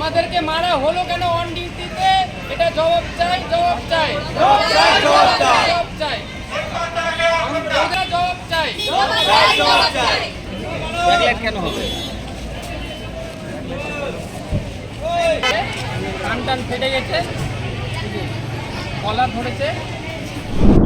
আমাদেরকে মারা হলো কেন অন ডিউটিতে এটা জবাব চাই জবাব চাই। জবাব চাই আমরা জবাব চাই। ব্যাকলাইট কেন হবে? টান টান ফেটে গেছে। কলার ধরেছে।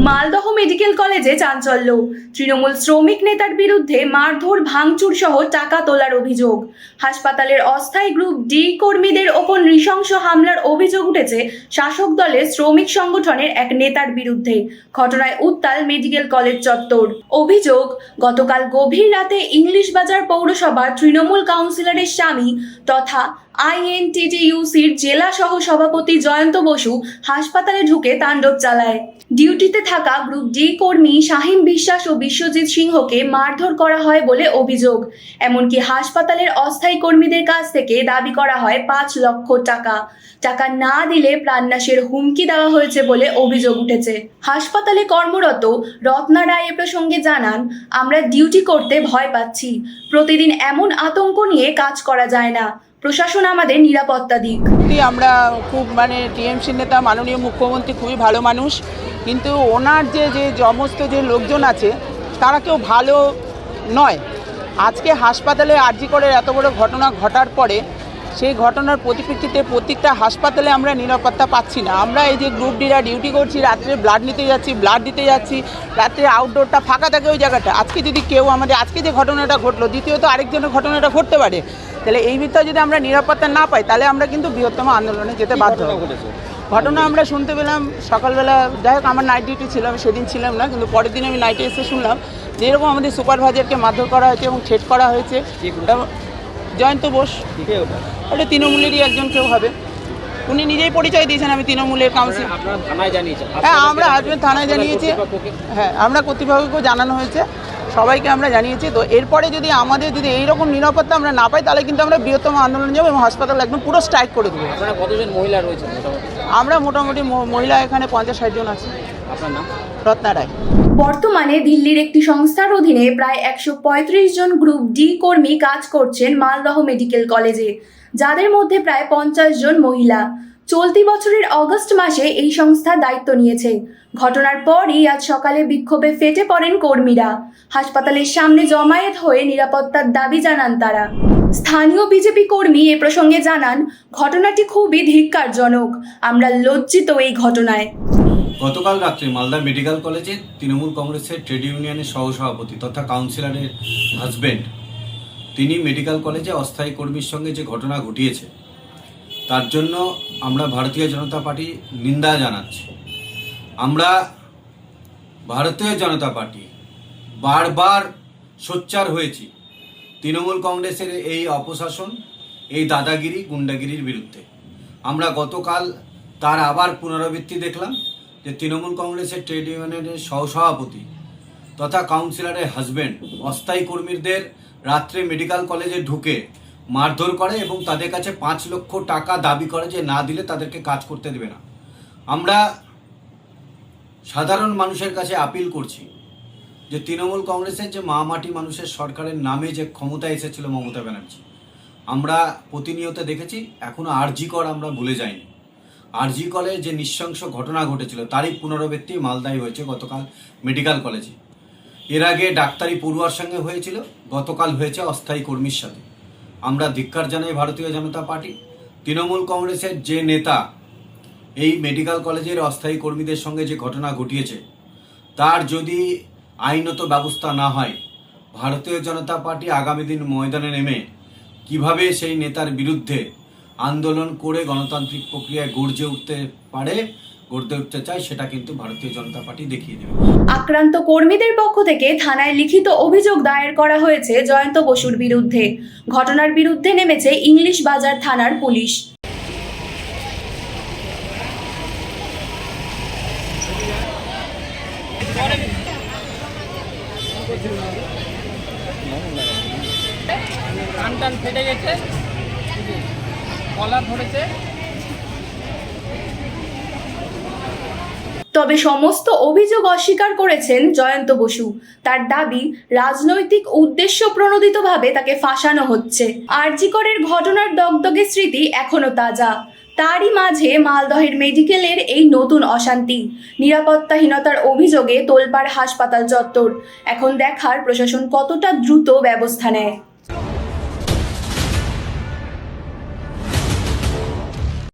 মালদহ মেডিকেল কলেজে চাঞ্চল্য। তৃণমূল শ্রমিক নেতার বিরুদ্ধে মারধর ভাঙচুর সহ টাকা তোলার অভিযোগ। হাসপাতালের অস্থায়ী গ্রুপ ডি কর্মীদের ওপর নৃশংস হামলার অভিযোগ উঠেছে শাসক দলের শ্রমিক সংগঠনের এক নেতার বিরুদ্ধে। ঘটনায় উত্তাল মেডিকেল কলেজ চত্বর। অভিযোগ, গতকাল গভীর রাতে ইংলিশ বাজার পৌরসভার তৃণমূল কাউন্সিলরের স্বামী তথা আইএনটিটিইউসির জেলা সহ সভাপতি জয়ন্ত বসু হাসপাতালে ঢুকে তাণ্ডব চালায়। ডিউটিতে থাকা গ্রুপ ডি কর্মী শাহিম বিশ্বাস ও বিশ্বজিৎ সিংহকে মারধর করা হয় বলে অভিযোগ। এমনকি হাসপাতালের অস্থায়ী কর্মীদের কাছ থেকে দাবি করা হয় পাঁচ লক্ষ টাকা। টাকা না দিলে প্রাণনাশের হুমকি দেওয়া হয়েছে বলে অভিযোগ উঠেছে। হাসপাতালে কর্মরত রত্না রায় এ প্রসঙ্গে জানান, আমরা ডিউটি করতে ভয় পাচ্ছি। প্রতিদিন এমন আতঙ্ক নিয়ে কাজ করা যায় না। প্রশাসন আমাদের নিরাপত্তা দিক। আমরা খুব মানে টিএমসি নেতা, মাননীয় মুখ্যমন্ত্রী খুবই ভালো মানুষ। কিন্তু ওনার যে যে সমস্ত যে লোকজন আছে, তারা কেউ ভালো নয়। আজকে হাসপাতালে আর্জি করে এত বড় ঘটনা ঘটার পরে সেই ঘটনার পরিপ্রেক্ষিতে প্রত্যেকটা হাসপাতালে আমরা নিরাপত্তা পাচ্ছি না। আমরা এই যে গ্রুপ ডিরা ডিউটি করছি রাত্রে ব্লাড নিতে যাচ্ছি ব্লাড দিতে যাচ্ছি রাত্রে আউটডোরটা ফাঁকা থাকে ওই জায়গাটা। আজকে যদি কেউ আমাদের আজকে যে ঘটনাটা ঘটলো দ্বিতীয়ত আরেকজনের ঘটনাটা ঘটতে পারে। তাহলে এই বিষয়ে যদি আমরা নিরাপত্তা না পাই তাহলে আমরা কিন্তু বৃহত্তম আন্দোলনে যেতে বাধ্য ঘটনা আমরা শুনতে পেলাম সকালবেলা যাই হোক আমার নাইট ডিউটি ছিল আমি সেদিন ছিলাম না কিন্তু পরের দিন আমি নাইটে এসে শুনলাম যে এরকম আমাদের সুপারভাইজারকে মারধর করা হয়েছে এবং ছেট করা হয়েছে। জয়ন্ত বোস। ওটা? তৃণমূলেরই একজন কেউ হবে। উনি নিজেই পরিচয় দিয়েছেন আমি তৃণমূলের কাউন্সিল থানায় জানিয়েছেন। হ্যাঁ আমরা হাজবেন্ড থানায় জানিয়েছি। হ্যাঁ আমরা কর্তৃপক্ষকেও জানানো হয়েছে। সবাইকে আমরা জানিয়েছি। তো এরপরে যদি আমাদের যদি এইরকম নিরাপত্তা আমরা না পাই তাহলে কিন্তু আমরা বৃহত্তম আন্দোলন যাব এবং হাসপাতাল একদম পুরো স্ট্রাইক করে দেবো। কতজন মহিলা রয়েছে আমরা মোটামুটি মহিলা এখানে পঞ্চাশ ষাট জন আছে। আপনার নাম? রত্না রায়। বর্তমানে দিল্লির একটি সংস্থার অধীনে প্রায় একশো পঁয়ত্রিশ জন গ্রুপ ডি কর্মী কাজ করছেন মালদহ মেডিকেল কলেজে, যাদের মধ্যে প্রায় পঞ্চাশ জন মহিলা। চলতি বছরের অগস্ট মাসে এই সংস্থা দায়িত্ব নিয়েছে। ঘটনার পরই আজ সকালে বিক্ষোভে ফেটে পড়েন কর্মীরা। হাসপাতালের সামনে জমায়েত হয়ে নিরাপত্তার দাবি জানান তারা। স্থানীয় বিজেপি কর্মী এ প্রসঙ্গে জানান, ঘটনাটি খুবই ধিক্কারজনক। আমরা লজ্জিত এই ঘটনায়। গতকাল রাত্রে মালদা মেডিকেল কলেজে তৃণমূল কংগ্রেসের ট্রেড ইউনিয়নের সহসভাপতি তথা কাউন্সিলরের হাজবেন্ড, তিনি মেডিকেল কলেজে অস্থায়ী কর্মীর সঙ্গে যে ঘটনা ঘটিয়েছে, তার জন্য আমরা ভারতীয় জনতা পার্টি নিন্দা জানাচ্ছি। আমরা ভারতীয় জনতা পার্টি বারবার সোচ্চার হয়েছি তৃণমূল কংগ্রেসের এই অপশাসন, এই দাদাগিরি, গুন্ডাগিরির বিরুদ্ধে। আমরা গতকাল তার আবার পুনরাবৃত্তি দেখলাম। যে তৃণমূল কংগ্রেসের ট্রেড ইউনিয়নের সহসভাপতি তথা কাউন্সিলরের হাজবেন্ড, অস্থায়ী কর্মীদের রাত্রে মেডিকেল কলেজে ঢুকে মারধর করে এবং তাদের কাছে পাঁচ লক্ষ টাকা দাবি করে যে না দিলে তাদেরকে কাজ করতে দেবে না। আমরা সাধারণ মানুষের কাছে আপিল করছি যে তৃণমূল কংগ্রেসের যে মা মাটি মানুষের সরকারের নামে যে ক্ষমতা এসেছিল মমতা ব্যানার্জি, আমরা প্রতিনিয়ত দেখেছি, এখনও আরজি কর আমরা ভুলে যাইনি। আরজি কলে যে নৃশংস ঘটনা ঘটেছিল তারই পুনরাবৃত্তি মালদায় হয়েছে গতকাল মেডিকেল কলেজে। এর আগে ডাক্তারি পড়ুয়ার সঙ্গে হয়েছিল, গতকাল হয়েছে অস্থায়ী কর্মীর সাথে। আমরা ধিক্কার জানাই ভারতীয় জনতা পার্টি। তৃণমূল কংগ্রেসের যে নেতা, এই মেডিকেল কলেজের অস্থায়ী কর্মীদের সঙ্গে যে ঘটনা ঘটিয়েছে, তার যদি আইনত ব্যবস্থা না হয়, ভারতীয় জনতা পার্টি আগামী দিন ময়দানে নেমে কীভাবে সেই নেতার বিরুদ্ধে আন্দোলন করে গণতান্ত্রিক প্রক্রিয়ায় গর্জে উঠতে পারে গড়তে উঠতে চায় সেটা কিন্তু ভারতীয় জনতা পার্টি দেখিয়ে দেবে। আক্রান্ত কর্মীদের পক্ষ থেকে থানায় লিখিত অভিযোগ দায়ের করা হয়েছে জয়ন্ত বসুর বিরুদ্ধে। ঘটনার বিরুদ্ধে নেমেছে ইংলিশ বাজার থানার পুলিশ। টান টান ফেটে গেছে। কলার ধরেছে। তবে সমস্ত অভিযোগ অস্বীকার করেছেন জয়ন্ত বসু। তার দাবি, রাজনৈতিক উদ্দেশ্য প্রণোদিতভাবে তাকে ফাঁসানো হচ্ছে। আরজিকরের ঘটনার দগদগে স্মৃতি এখনও তাজা। তারই মাঝে মালদহের মেডিকেলের এই নতুন অশান্তি, নিরাপত্তাহীনতার অভিযোগে তোলপাড় হাসপাতাল চত্বর। এখন দেখার প্রশাসন কতটা দ্রুত ব্যবস্থা নেয়।